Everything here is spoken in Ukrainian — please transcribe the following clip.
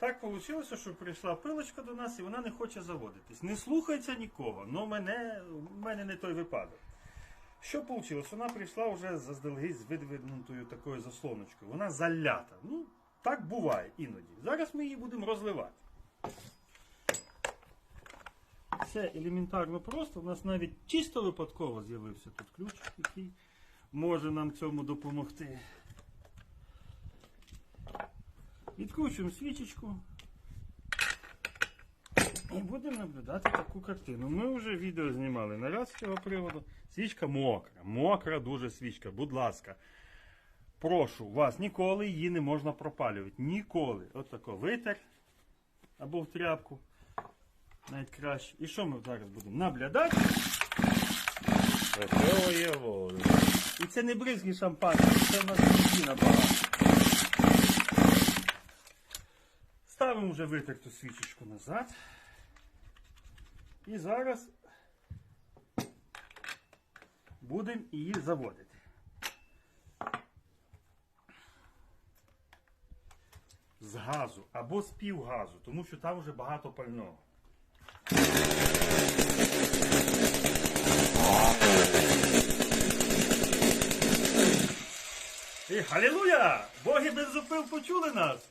Так вийшло, що прийшла пилочка до нас і вона не хоче заводитись. Не слухається нікого, але мене, в мене не той випадок. Що вийшло? Вона прийшла вже заздалегідь з видвинутою такою заслоночкою. Вона залята. Ну, так буває іноді. Зараз ми її будемо розливати. Це елементарно просто. У нас навіть чисто випадково з'явився тут ключик, який може нам цьому допомогти. Відкручуємо свічечку. І будемо наблюдати таку картину. Ми вже відео знімали на ряд з цього приводу. Свічка мокра, мокра дуже свічка. Будь ласка. Прошу вас, ніколи її не можна пропалювати. Ніколи. От тако витер або в тряпку. Навіть краще. І що ми зараз будемо воду. І це не бризги шампанське, це в нас бензина багато. Ставимо вже витерту свічечку назад. І зараз будемо її заводити. З газу або з півгазу, тому що там вже багато пального. І халілуя! Боги без зупил почули нас!